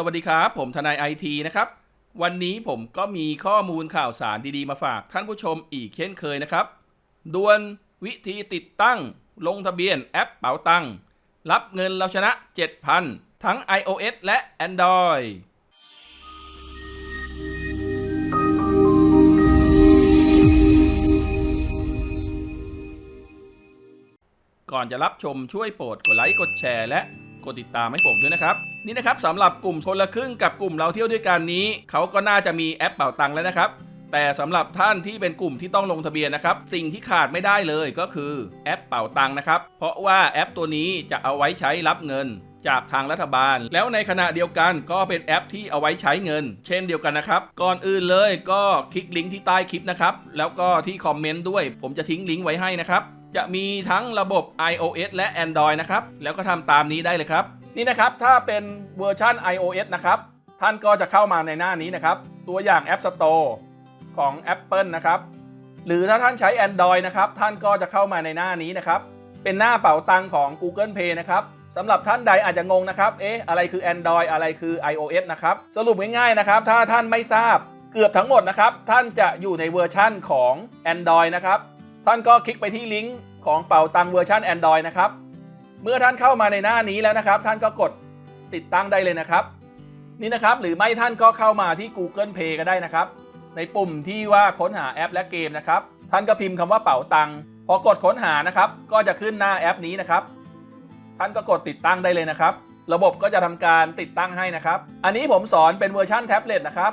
สวัสดีครับ ผมทนายไอทีนะครับ วันนี้ผมก็มีข้อมูลข่าวสารดีๆ มาฝากท่านผู้ชมอีกเช่นเคยนะครับดวนวิธีติดตั้ง ลงทะเบียนแอปเป๋าตังรับเงินเราชนะ 7,000 ทั้ง iOS และ Android ก่อนจะรับชมช่วยโปรดกดไลค์กดแชร์และ กดติดตามให้ผมด้วยนะครับ นี่นะครับสำหรับกลุ่มคนละครึ่งกับกลุ่มเราเที่ยวด้วยกันนี้ เขาก็น่าจะมีแอปเป่าตังค์แล้วนะครับแต่สำหรับท่านที่เป็นกลุ่มที่ต้องลงทะเบียนนะครับ สิ่งที่ขาดไม่ได้เลยก็คือแอปเป่าตังค์นะครับ เพราะว่าแอปตัวนี้จะเอาไว้ใช้รับเงิน จากทางรัฐบาล แล้วในขณะเดียวกันก็เป็นแอปที่เอาไว้ใช้เงิน เช่นเดียวกันนะครับ ก่อนอื่นเลยก็คลิกลิงก์ที่ใต้คลิปนะครับแล้วก็ที่คอมเมนต์ด้วย ผมจะทิ้งลิงก์ไว้ให้นะครับ จะมีทั้งระบบ iOS และ Android นะครับ แล้วก็ทำตามนี้ได้เลยครับ นี่นะครับ ถ้าเป็นเวอร์ชัน iOS นะครับ ท่านก็จะเข้ามาในหน้านี้นะครับ ตัวอย่าง App Store ของ Apple นะครับ หรือถ้าท่านใช้ Android นะครับ ท่านก็จะเข้ามาในหน้านี้นะครับ เป็นหน้าเป๋าตังของ Google Pay นะครับสำหรับท่านใดอาจจะงงนะครับ เอ๊ะ อะไรคือ Android อะไรคือ iOS นะครับ สรุปง่ายๆนะครับ ถ้าท่านไม่ทราบเกือบทั้งหมดนะครับ ท่านจะอยู่ในเวอร์ชั่นของ Android นะครับ ท่านก็คลิกไปที่ลิงก์ของเป๋าตังเวอร์ชัน Android นะครับ เมื่อท่านเข้ามาในหน้านี้แล้วนะครับ ท่านก็กดติดตั้งได้เลยนะครับ นี่นะครับหรือไม่ท่านก็เข้ามาที่ Google Play ก็ได้นะครับ ในปุ่มที่ว่าค้นหาแอปและเกมนะครับ ท่านก็พิมพ์คำว่าเป๋าตังพอกดค้นหานะครับ ก็จะขึ้นหน้าแอปนี้นะครับ ท่านก็กดติดตั้งได้เลยนะครับ ระบบก็จะทำการติดตั้งให้นะครับ อันนี้ผมสอนเป็นเวอร์ชันแท็บเล็ตนะครับ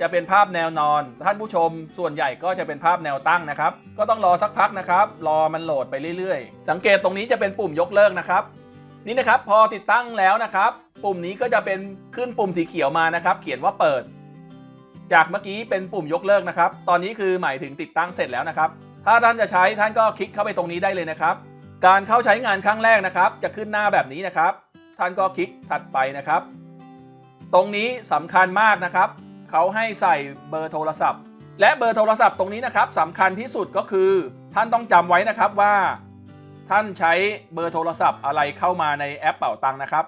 จะเป็นภาพแนวนอน ท่านผู้ชมส่วนใหญ่ก็จะเป็นภาพแนวตั้งนะครับ ก็ต้องรอสักพักนะครับ รอมันโหลดไปเรื่อยๆ สังเกตตรงนี้จะเป็นปุ่มยกเลิกนะครับ นี่นะครับพอติดตั้งแล้วนะครับ ปุ่มนี้ก็จะเป็นขึ้นปุ่มสีเขียวมานะครับ เขียนว่าเปิด จากเมื่อกี้เป็นปุ่มยกเลิกนะครับ ตอนนี้คือหมายถึงติดตั้งเสร็จแล้วนะครับ ถ้าท่านจะใช้ท่านก็คลิกเข้าไปตรงนี้ได้เลยนะครับ การเข้าใช้งานครั้งแรกนะครับ จะขึ้นหน้าแบบนี้นะครับ ท่านก็คลิกถัดไปนะครับ ตรงนี้สำคัญมากนะครับ เขาให้ใส่เบอร์โทรศัพท์ และเบอร์โทรศัพท์ตรงนี้นะครับสำคัญที่สุดก็คือ ท่านต้องจำไว้นะครับว่า ท่านใช้เบอร์โทรศัพท์อะไรเข้ามาในแอปเป่าตังนะครับ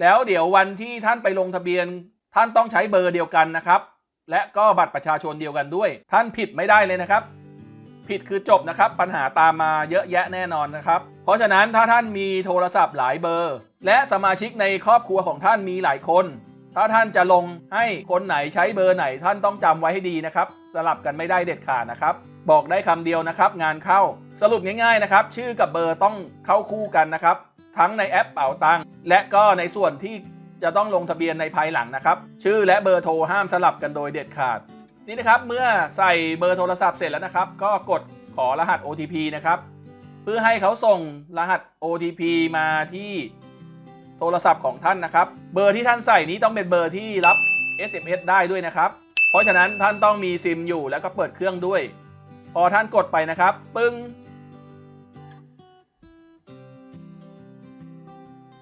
แล้วเดี๋ยววันที่ท่านไปลงทะเบียน ท่านต้องใช้เบอร์เดียวกันนะครับ และก็บัตรประชาชนเดียวกันด้วย ท่านผิดไม่ได้เลยนะครับผิดคือจบนะครับ ปัญหาตามมาเยอะแยะแน่นอนนะครับ เพราะฉะนั้นถ้าท่านมีโทรศัพท์หลายเบอร์ และสมาชิกในครอบครัวของท่านมีหลายคน ถ้าท่านจะลงให้คนไหนใช้เบอร์ไหนท่านต้องจำไว้ให้ดีนะครับ สลับกันไม่ได้เด็ดขาดนะครับ บอกได้คำเดียวนะครับ งานเข้าสรุปง่ายๆนะครับ ชื่อกับเบอร์ต้องเข้าคู่กันนะครับ ทั้งในแอปเป๋าตังค์และก็ในส่วนที่จะต้องลงทะเบียนในภายหลังนะครับ ชื่อและเบอร์โทรห้ามสลับกันโดยเด็ดขาด นี่นะครับเมื่อใส่เบอร์โทรศัพท์เสร็จแล้วนะครับ ก็กดขอรหัส OTP นะครับ เพื่อให้เขาส่งรหัส OTP มาที่ โทรศัพท์ของท่านนะครับ เบอร์ที่ท่านใส่นี้ต้องเป็นเบอร์ที่รับ SMS ได้ด้วยนะครับ เพราะฉะนั้นท่านต้องมีซิมอยู่แล้วก็เปิดเครื่องด้วย พอท่านกดไปนะครับ ปึ้ง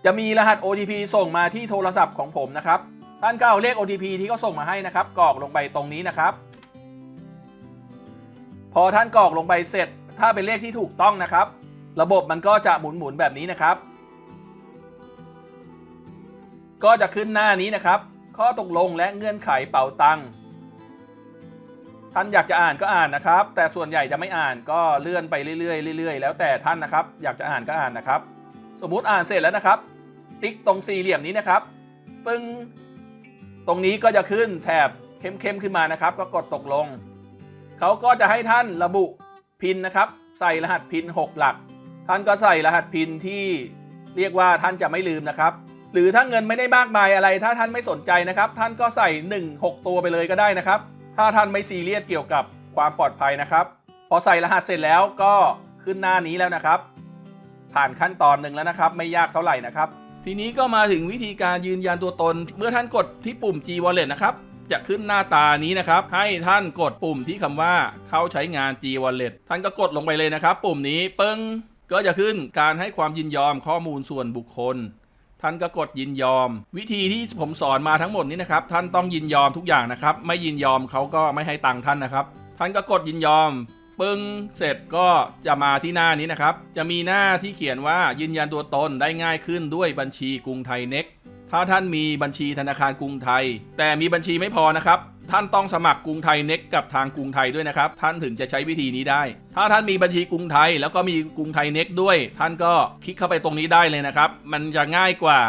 จะมีรหัส OTP ส่งมาที่โทรศัพท์ของผมนะครับ ท่านก็เอาเลข OTP ที่เขาส่งมาให้นะครับกรอกลงไปตรงนี้นะครับ พอท่านกรอกลงไปเสร็จ ถ้าเป็นเลขที่ถูกต้องนะครับ ระบบมันก็จะหมุนหมุนๆแบบนี้นะครับ ก็จะขึ้นหน้านี้นะครับ ข้อตกลงและเงื่อนไขเป่าตังค์ท่านอยากจะอ่านก็อ่านนะครับ แต่ส่วนใหญ่จะไม่อ่านก็เลื่อนไปเรื่อยๆเรื่อยๆ แล้วแต่ท่านนะครับ อยากจะอ่านก็อ่านนะครับ สมมุติอ่านเสร็จแล้วนะครับ ติ๊กตรงสี่เหลี่ยมนี้นะครับ ปึ้งตรงนี้ก็จะขึ้นแถบเข้มๆขึ้นมานะครับ ก็กดตกลง เขาก็จะให้ท่านระบุพินนะครับ ใส่รหัสพิน 6 หลัก ท่านก็ใส่รหัสพินที่เรียกว่าท่านจะไม่ลืมนะครับ หรือถ้าเงินไม่ได้มากมายอะไร ถ้าท่านไม่สนใจนะครับ ท่านก็ใส่ 1 6 ตัวไปเลยก็ได้นะครับ ถ้าท่านไม่ซีเรียสเกี่ยวกับความปลอดภัยนะครับ พอใส่รหัสเสร็จแล้วก็ขึ้นหน้านี้แล้วนะครับ ผ่านขั้นตอนหนึ่งแล้วนะครับ ไม่ยากเท่าไหร่นะครับ ทีนี้ก็มาถึงวิธีการยืนยันตัวตน เมื่อท่านกดที่ปุ่ม G Wallet นะครับจะขึ้นหน้าตานี้นะครับ ให้ท่านกดปุ่มที่คำว่าเข้าใช้งาน G Wallet ท่านก็กดลงไปเลยนะครับ ปุ่มนี้ปึ้งก็จะขึ้นการให้ความยินยอมข้อมูลส่วนบุคคล ท่านก็กดยินยอม วิธีที่ผมสอนมาทั้งหมดนี้นะครับ ท่านต้องยินยอมทุกอย่างนะครับ ไม่ยินยอมเขาก็ไม่ให้ตังค์ท่านนะครับ ท่านก็กดยินยอมปึ้งเสร็จก็จะมาที่หน้านี้นะครับ จะมีหน้าที่เขียนว่ายืนยันตัวตนได้ง่ายขึ้นด้วยบัญชีกรุงไทยเน็ก ถ้าท่านมีบัญชีธนาคารกรุงไทย แต่มีบัญชีไม่พอนะครับท่านต้องสมัครกรุงไทยเน็กกับทางกรุงไทยด้วยนะครับ ท่านถึงจะใช้วิธีนี้ได้ ถ้าท่านมีบัญชีกรุงไทย แล้วก็มีกรุงไทยเน็กด้วย ท่านก็คลิกเข้าไปตรงนี้ได้เลยนะครับ มันจะง่ายกว่า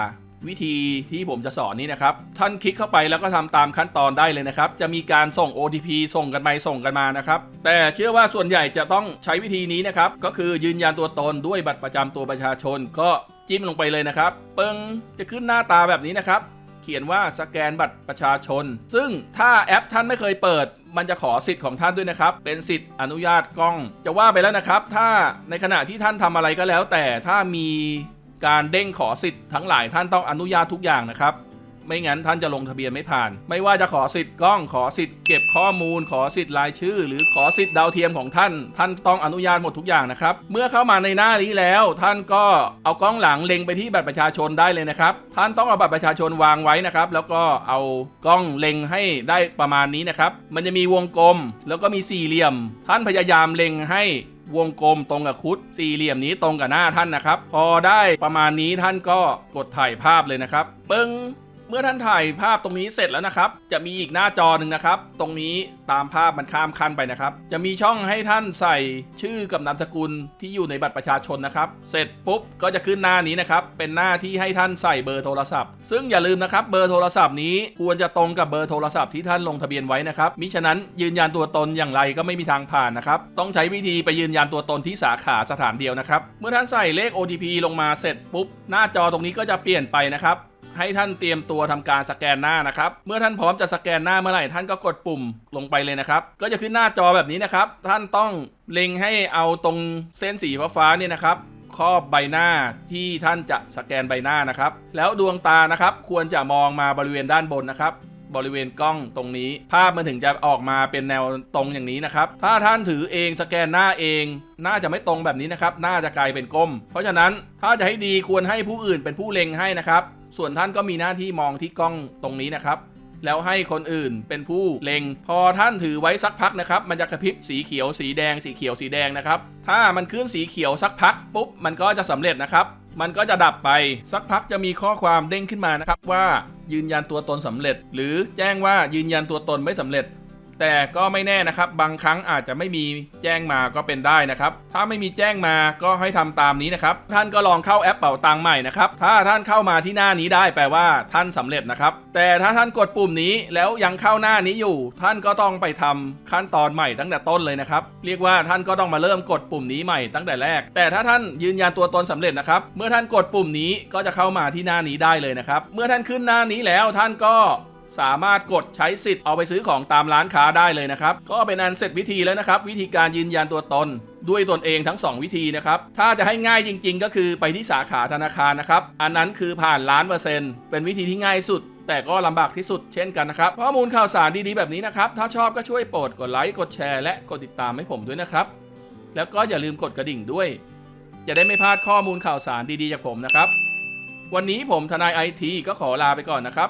วิธีที่ผมจะสอนนี้นะครับ ท่านคลิกเข้าไปแล้วก็ทำตามขั้นตอนได้เลยนะครับ จะมีการส่ง OTP ส่งกันไปส่งกันมานะครับ แต่เชื่อว่าส่วนใหญ่จะต้องใช้วิธีนี้นะครับ ก็คือยืนยันตัวตนด้วยบัตรประจำตัวประชาชนก็ จิ้มลงไปเลยนะครับเปิงจะขึ้นหน้าตาแบบนี้นะครับ เขียนว่าสแกนบัตรประชาชน ซึ่งถ้าแอปท่านไม่เคยเปิด มันจะขอสิทธิ์ของท่านด้วยนะครับ เป็นสิทธิ์อนุญาตกล้อง จะว่าไปแล้วนะครับ ถ้าในขณะที่ท่านทำอะไรก็แล้ว แต่ถ้ามีการเด้งขอสิทธิ์ทั้งหลายท่านต้องอนุญาตทุกอย่างนะครับ ไม่งั้นท่านจะลงทะเบียนไม่ผ่าน ไม่ว่าจะขอสิทธิ์กล้องขอสิทธิ์เก็บข้อมูล ขอสิทธิ์รายชื่อ หรือขอสิทธิ์ดาวเทียมของท่าน ท่านต้องอนุญาตหมดทุกอย่างนะครับ เมื่อเข้ามาในหน้านี้แล้ว ท่านก็เอากล้องหลังเล็งไปที่บัตรประชาชนได้เลยนะครับ ท่านต้องเอาบัตรประชาชนวางไว้นะครับ แล้วก็เอากล้องเล็งให้ได้ประมาณนี้นะครับ มันจะมีวงกลม แล้วก็มีสี่เหลี่ยม ท่านพยายามเล็งให้วงกลมตรงกับคุดสี่เหลี่ยมนี้ตรงกับหน้าท่านนะครับ พอได้ประมาณนี้ท่านก็กดถ่ายภาพเลยนะครับ ปึ้ง เมื่อท่านถ่ายภาพตรงนี้เสร็จแล้วนะครับ จะมีอีกหน้าจอหนึ่งนะครับ ตรงนี้ตามภาพมันข้ามขั้นไปนะครับ จะมีช่องให้ท่านใส่ชื่อกับนามสกุลที่อยู่ในบัตรประชาชนนะครับ เสร็จปุ๊บก็จะขึ้นหน้านี้นะครับ เป็นหน้าที่ให้ท่านใส่เบอร์โทรศัพท์ ซึ่งอย่าลืมนะครับเบอร์โทรศัพท์นี้ควรจะตรงกับเบอร์โทรศัพท์ที่ท่านลงทะเบียนไว้นะครับมิฉะนั้นยืนยันตัวตนอย่างไรก็ไม่มีทางผ่านนะครับต้องใช้วิธีไปยืนยันตัวตนที่สาขาสถานเดียวนะครับ เมื่อท่านใส่เลข OTP ลงมาเสร็จปุ๊บหน้าจอตรงนี้ก็จะเปลี่ยนไปนะครับ ให้ท่านเตรียมตัวทำการสแกนหน้านะครับ เมื่อท่านพร้อมจะสแกนหน้าเมื่อไหร่ท่านก็กดปุ่มลงไปเลยนะครับ ก็จะขึ้นหน้าจอแบบนี้นะครับ ท่านต้องเล็งให้เอาตรงเส้นสีฟ้าๆเนี่ยนะครับครอบใบหน้าที่ท่านจะสแกนใบหน้านะครับ แล้วดวงตานะครับ ควรจะมองมาบริเวณด้านบนนะครับ บริเวณกล้องตรงนี้ ภาพมันถึงจะออกมาเป็นแนวตรงอย่างนี้นะครับ ถ้าท่านถือเองสแกนหน้าเองน่าจะไม่ตรงแบบนี้นะครับน่าจะกลายเป็นก้ม เพราะฉะนั้นถ้าจะให้ดีควรให้ผู้อื่นเป็นผู้เล็งให้นะครับ ส่วนท่านก็มีหน้าที่มองที่กล้องตรงนี้นะครับ แล้วให้คนอื่นเป็นผู้เล็ง พอท่านถือไว้สักพักนะครับ มันจะกระพริบสีเขียวสีแดงสีเขียวสีแดงนะครับ ถ้ามันขึ้นสีเขียวสักพักปุ๊บมันก็จะสำเร็จนะครับ มันก็จะดับไปสักพักจะมีข้อความเด้งขึ้นมานะครับว่ายืนยันตัวตนสำเร็จ หรือแจ้งว่ายืนยันตัวตนไม่สำเร็จ แต่ก็ไม่แน่นะครับ บางครั้งอาจจะไม่มีแจ้งมาก็เป็นได้นะครับ ถ้าไม่มีแจ้งมาก็ให้ทำตามนี้นะครับ ท่านก็ลองเข้าแอปเป่าตังใหม่นะครับ ถ้าท่านเข้ามาที่หน้านี้ได้แปลว่าท่านสำเร็จนะครับ แต่ถ้าท่านกดปุ่มนี้แล้วยังเข้าหน้านี้อยู่ ท่านก็ต้องไปทำขั้นตอนใหม่ตั้งแต่ต้นเลยนะครับ เรียกว่าท่านก็ต้องมาเริ่มกดปุ่มนี้ใหม่ตั้งแต่แรก แต่ถ้าท่านยืนยันตัวตนสำเร็จนะครับ เมื่อท่านกดปุ่มนี้ก็จะเข้ามาที่หน้านี้ได้เลยนะครับ เมื่อท่านขึ้นหน้านี้แล้วท่านก็ สามารถกดใช้สิทธิ์เอาไปซื้อของตามร้านค้าได้เลยนะครับ ก็เป็นอันเสร็จวิธีแล้วนะครับ วิธีการยืนยันตัวตน ด้วยตนเองทั้ง 2 วิธีนะครับ ถ้าจะให้ง่ายจริง ๆ ก็คือไปที่สาขาธนาคารนะครับ อันนั้นคือผ่านล้านเปอร์เซ็นต์เป็นวิธีที่ง่ายสุดแต่ก็ลำบากที่สุดเช่นกันนะครับ ข้อมูลข่าวสารดีๆแบบนี้นะครับ ถ้าชอบก็ช่วยโปรดกดไลค์ กดแชร์ และกดติดตามให้ผมด้วยนะครับ แล้วก็อย่าลืมกดกระดิ่งด้วย จะได้ไม่พลาดข้อมูลข่าวสารดีๆจากผมนะครับ วันนี้ผมทนายไอทีก็ขอลาไปก่อนนะครับ